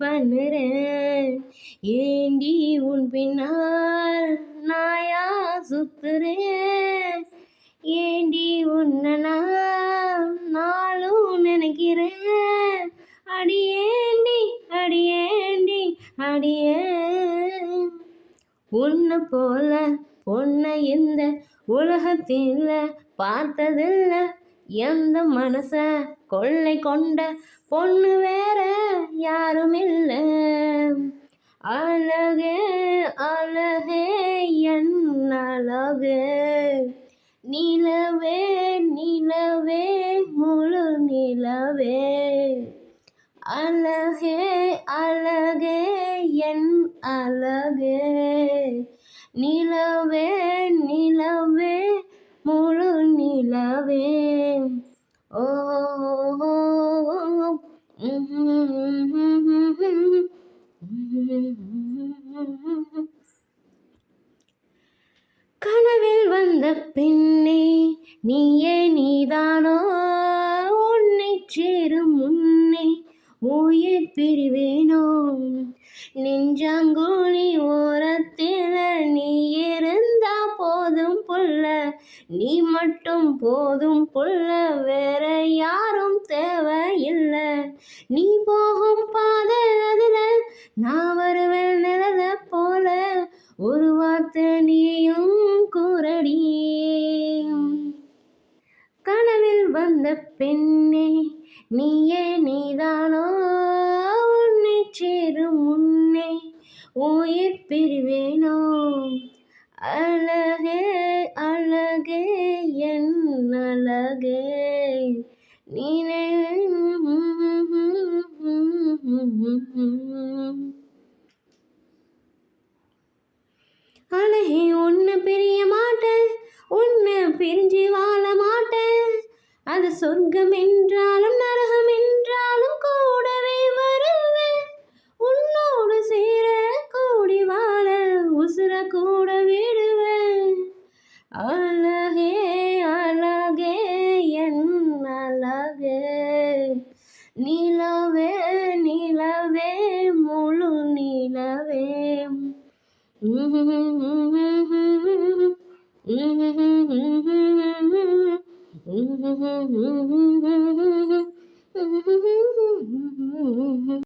பண்ணுறேன். ஏண்டி உன் பின்னால் நாயா சுத்துறேன்? ஏண்டி உன்னை நான் நாளும் நினைக்கிறேன்? அடியேண்டி அடியேண்டி அடியே உன்னை போல பொண்ணை இந்த உலகத்தில் பார்த்ததில்ல. எந்த மனச கொள்ளை கொண்ட பொண்ணு வேற யாரும் இல்லை அழகே அழகே என் அழகு. நிலவே நிலவே முழு நிலவே. அழகே அழகே என் அழகே. நிலவே நிலவே நிலவே ஓ கனவில் வந்த பெண்ணே நீயே நீதானோ? உன்னை சேரும் முன்னே உயிர் பிரிவேனோ? நெஞ்சாங்கோழி ஓரத்தில் நீ மட்டும் போதும் புள்ள வேற யாரும் தேவையில்லை. நீ போகும் பாதை அதுல நான் வருவேன் நிழல போல. ஒரு வார்த்தை நீயும் கூறடி. கனவில் வந்த பெண்ணே நீயே நீதானோ? உன்னை சேரும் முன்னே உயிர் பிரிவேனோ? அழகே அழகே ஒன்று பிரிய மாட்டேன் ஒன்று பிரிஞ்சு வாழ மாட்டேன் அது சொர்க்கம் என்றாலும் என்றாலும் నిలవే నిలవే ములు నిలవే Mm-hmm.